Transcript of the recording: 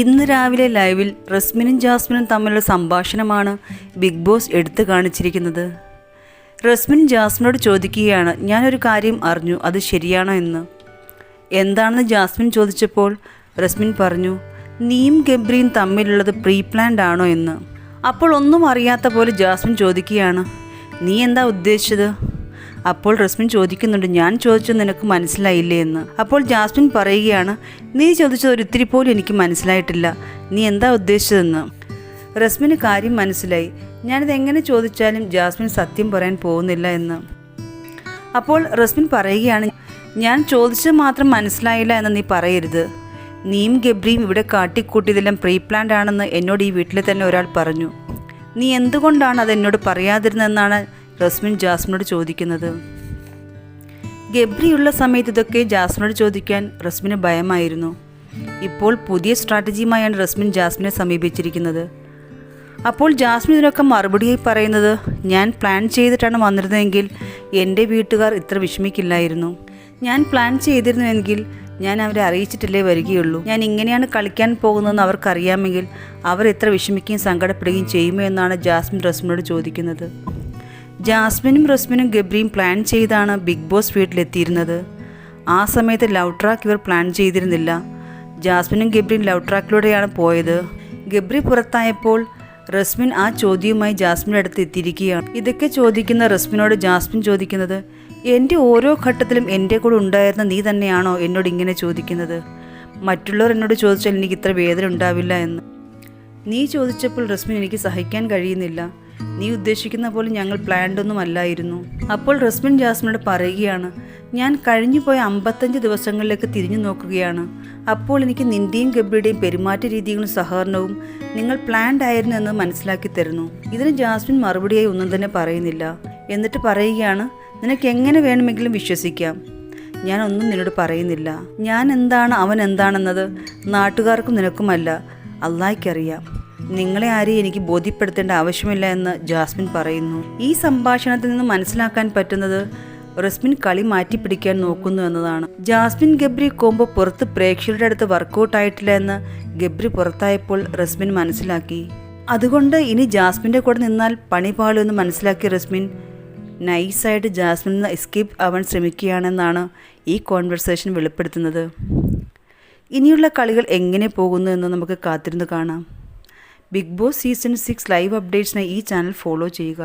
ഇന്ന് രാവിലെ ലൈവിൽ റസ്മിനും ജാസ്മിനും തമ്മിലുള്ള സംഭാഷണമാണ് ബിഗ് ബോസ് എടുത്തു കാണിച്ചിരിക്കുന്നത്. റസ്മിൻ ജാസ്മിനോട് ചോദിക്കുകയാണ് ഞാനൊരു കാര്യം അറിഞ്ഞു അത് ശരിയാണോ എന്ന്? എന്താണെന്ന് ജാസ്മിൻ ചോദിച്ചപ്പോൾ റസ്മിൻ പറഞ്ഞു നീയും ഗബ്രിയും തമ്മിലുള്ളത് പ്രീ പ്ലാൻഡ് ആണോ എന്ന്. അപ്പോൾ ഒന്നും അറിയാത്ത പോലെ ജാസ്മിൻ ചോദിക്കുകയാണ് നീ എന്താ ഉദ്ദേശിച്ചത്? അപ്പോൾ റസ്മിൻ ചോദിക്കുന്നുണ്ട് ഞാൻ ചോദിച്ചത് നിനക്ക് മനസ്സിലായില്ലേ എന്ന്? അപ്പോൾ ജാസ്മിൻ പറയുകയാണ് നീ ചോദിച്ചത് ഒരിത്തിരി പോലും എനിക്ക് മനസ്സിലായിട്ടില്ല. നീ എന്താ ഉദ്ദേശിച്ചതെന്ന്? റസ്മിന് കാര്യം മനസ്സിലായി. ഞാനിത് എങ്ങനെ ചോദിച്ചാലും ജാസ്മിൻ സത്യം പറയാൻ പോകുന്നില്ല എന്ന്. അപ്പോൾ റസ്മിൻ പറയുകയാണ് ഞാൻ ചോദിച്ചത് മാത്രം മനസ്സിലായില്ല എന്ന് നീ പറയരുത്. നീയും ഗബ്രിയും ഇവിടെ കാട്ടിക്കൂട്ടിയതെല്ലാം പ്രീ പ്ലാൻഡ് ആണെന്ന് എന്നോട് ഈ വീട്ടിൽ തന്നെ ഒരാൾ പറഞ്ഞു. നീ എന്തുകൊണ്ടാണ് അത് എന്നോട് പറയാതിരുന്നതെന്നാണ് റസ്മിൻ ജാസ്മിനോട് ചോദിക്കുന്നത്. ഗബ്രിയുള്ള സമയത്ത് ഇതൊക്കെ ജാസ്മിനോട് ചോദിക്കാൻ റസ്മിന് ഭയമായിരുന്നു. ഇപ്പോൾ പുതിയ സ്ട്രാറ്റജിയുമായാണ് റസ്മിൻ ജാസ്മിനെ സമീപിച്ചിരിക്കുന്നത്. അപ്പോൾ ജാസ്മിൻ ഇതിനൊക്കെ മറുപടിയായി പറയുന്നത് ഞാൻ പ്ലാൻ ചെയ്തിട്ടാണ് വന്നിരുന്നതെങ്കിൽ എന്റെ വീട്ടുകാർ ഇത്ര വിഷമിക്കില്ലായിരുന്നു. ഞാൻ പ്ലാൻ ചെയ്തിരുന്നുവെങ്കിൽ ഞാൻ അവരെ അറിയിച്ചിട്ടില്ലേ വരികയുള്ളൂ. ഞാൻ ഇങ്ങനെയാണ് കളിക്കാൻ പോകുന്നതെന്ന് അവർക്കറിയാമെങ്കിൽ അവർ എത്ര വിഷമിക്കുകയും സങ്കടപ്പെടുകയും ചെയ്യുമോ? എന്നാണ് ജാസ്മിൻ റസ്മിനോട് ചോദിക്കുന്നത്. ജാസ്മിനും റസ്മിനും ഗബ്രിയും പ്ലാൻ ചെയ്താണ് ബിഗ് ബോസ് വീട്ടിലെത്തിയിരുന്നത്. ആ സമയത്ത് ലവ് ട്രാക്ക് ഇവർ പ്ലാൻ ചെയ്തിരുന്നില്ല. ജാസ്മിനും ഗബ്രിയും ലവ് ട്രാക്കിലൂടെയാണ് പോയത്. ഗബ്രി പുറത്തായപ്പോൾ റസ്മിൻ ആ ചോദ്യവുമായി ജാസ്മിന്റെ അടുത്ത് എത്തിയിരിക്കുകയാണ്. ഇതൊക്കെ ചോദിക്കുന്ന റസ്മിനോട് ജാസ്മിൻ ചോദിക്കുന്നത് എന്റെ ഓരോ ഘട്ടത്തിലും എന്റെ കൂടെ ഉണ്ടായിരുന്ന നീ തന്നെയാണോ എന്നോട് ഇങ്ങനെ ചോദിക്കുന്നത്? മറ്റുള്ളവർ എന്നോട് ചോദിച്ചാൽ എനിക്ക് ഇത്ര വേദന ഉണ്ടാവില്ല എന്ന്. നീ ചോദിച്ചപ്പോൾ റസ്മിൻ എനിക്ക് സഹിക്കാൻ കഴിയുന്നില്ല. നീ ഉദ്ദേശിക്കുന്ന പോലെ ഞങ്ങൾ പ്ലാൻഡൊന്നും അല്ലായിരുന്നു. അപ്പോൾ റസ്മിൻ ജാസ്മിനോട് പറയുകയാണ് ഞാൻ കഴിഞ്ഞുപോയ അമ്പത്തഞ്ച് ദിവസങ്ങളിലേക്ക് തിരിഞ്ഞു നോക്കുകയാണ്. അപ്പോൾ എനിക്ക് നിന്റെയും ഗബ്രിയുടെയും പെരുമാറ്റ രീതികളും സഹകരണവും നിങ്ങൾ പ്ലാൻഡ് ആയിരുന്നു എന്ന് മനസ്സിലാക്കി തരുന്നു. ഇതിന് ജാസ്മിൻ മറുപടിയായി ഒന്നും തന്നെ പറയുന്നില്ല. എന്നിട്ട് പറയുകയാണ് നിനക്ക് എങ്ങനെ വേണമെങ്കിലും വിശ്വസിക്കാം. ഞാൻ ഒന്നും നിന്നോട് പറയുന്നില്ല. ഞാൻ എന്താണ് അവൻ എന്താണെന്നത് നാട്ടുകാർക്കും നിനക്കുമല്ല. അള്ളാഹിക്കറിയാം നിങ്ങളെ ആരെയും എനിക്ക് ബോധ്യപ്പെടുത്തേണ്ട ആവശ്യമില്ല എന്ന് ജാസ്മിൻ പറയുന്നു. ഈ സംഭാഷണത്തിൽ നിന്ന് മനസ്സിലാക്കാൻ പറ്റുന്നത് റസ്മിൻ കളി മാറ്റിപ്പിടിക്കാൻ നോക്കുന്നു എന്നതാണ്. ജാസ്മിൻ ഗബ്രി കോംബോ പുറത്ത് പ്രേക്ഷകരുടെ അടുത്ത് വർക്കൗട്ട് ആയിട്ടില്ല എന്ന് ഗബ്രി പുറത്തായപ്പോൾ റസ്മിൻ മനസ്സിലാക്കി. അതുകൊണ്ട് ഇനി ജാസ്മിന്റെ കൂടെ നിന്നാൽ പണി പാളുമെന്ന് മനസ്സിലാക്കിയ റസ്മിൻ നൈസായിട്ട് ജാസ്മിൻ നിന്ന് എസ്കേപ്പ് ആവാൻ ശ്രമിക്കുകയാണെന്നാണ് ഈ കോൺവെർസേഷൻ വെളിപ്പെടുത്തുന്നത്. ഇനിയുള്ള കളികൾ എങ്ങനെ പോകുന്നു എന്ന് നമുക്ക് കാത്തിരുന്ന് കാണാം. Big Boss season six live അപ്ഡേറ്റ്സിനായി ഈ ചാനൽ ഫോളോ ചെയ്യുക